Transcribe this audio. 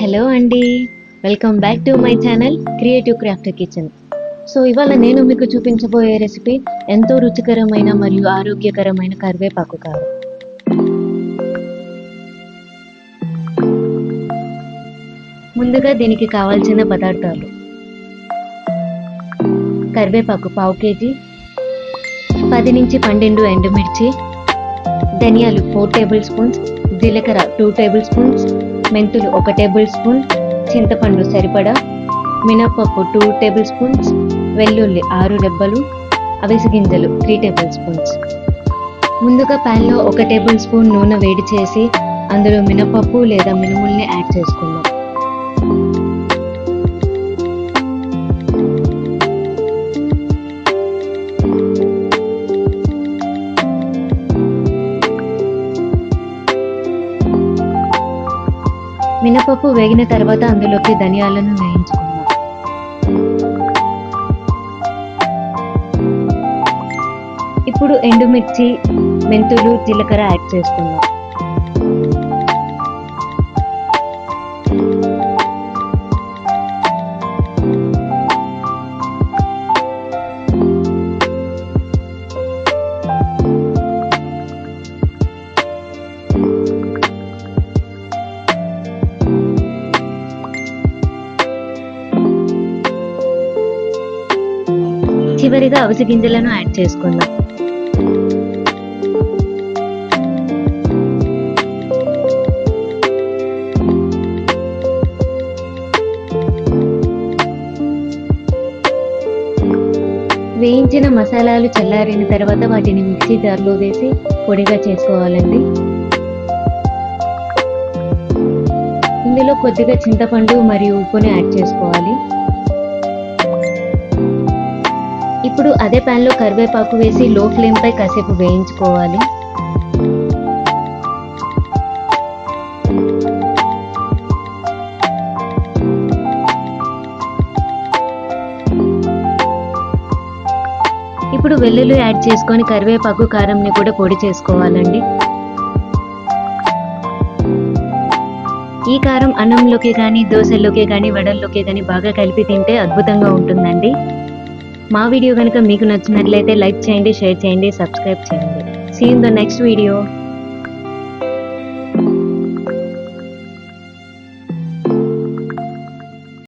Hello అండి. Welcome back to my channel creative craft kitchen so ఇవాళ నేను మీకు చూపించబోయే రెసిపీ ఎంతో రుచికరమైన మరియు ఆరోగ్యకరమైన కరివేపాకు కారం. ముందుగా దీనికి కావాల్సిన పదార్థాలు. కరివేపాకు పావు కేజీ పది నుంచి పన్నెండు ఎండుమిర్చి ధనియాలు ఫోర్ టేబుల్ స్పూన్స్ జీలకర్ర టూ టేబుల్ స్పూన్స్ మెంతులు ఒక టేబుల్ స్పూన్ చింతపండు సరిపడా మినప్పప్పు టూ టేబుల్ స్పూన్స్ వెల్లుల్లి ఆరు రెబ్బలు అవిసి గింజలు త్రీ టేబుల్ స్పూన్స్. ముందుగా ప్యాన్లో ఒక టేబుల్ స్పూన్ నూనె వేడి చేసి అందులో మినపప్పు లేదా మినుముల్ని యాడ్ చేసుకుందాం. మినపప్పు వేగిన తర్వాత అందులోకి ధనియాలను వేయించుకుందాం. ఇప్పుడు ఎండుమిర్చి మెంతులు జీలకర్ర యాడ్ చేసుకుందాం. చివరిగా అవిసి గింజలను యాడ్ చేసుకుందాం. వేయించిన మసాలాలు చల్లారిన తర్వాత వాటిని మిక్సీ జార్లో వేసి పొడిగా చేసుకోవాలండి. ఇందులో కొద్దిగా చింతపండు మరియు ఉప్పుని యాడ్ చేసుకోవాలి. ఇప్పుడు అదే ప్యాన్లో కరివేపాకు వేసి లో ఫ్లేమ్ పై కాసేపు వేయించుకోవాలి. ఇప్పుడు వెల్లుల్లి యాడ్ చేసుకొని కరివేపాకు కారంని కూడా పొడి చేసుకోవాలండి. ఈ కారం అన్నంలోకి కానీ దోశల్లోకి కానీ వడల్లోకి కానీ బాగా కలిపి తింటే అద్భుతంగా ఉంటుందండి. మా వీడియో కనుక మీకు నచ్చినట్లయితే లైక్ చేయండి షేర్ చేయండి సబ్స్క్రైబ్ చేయండి. See in the next video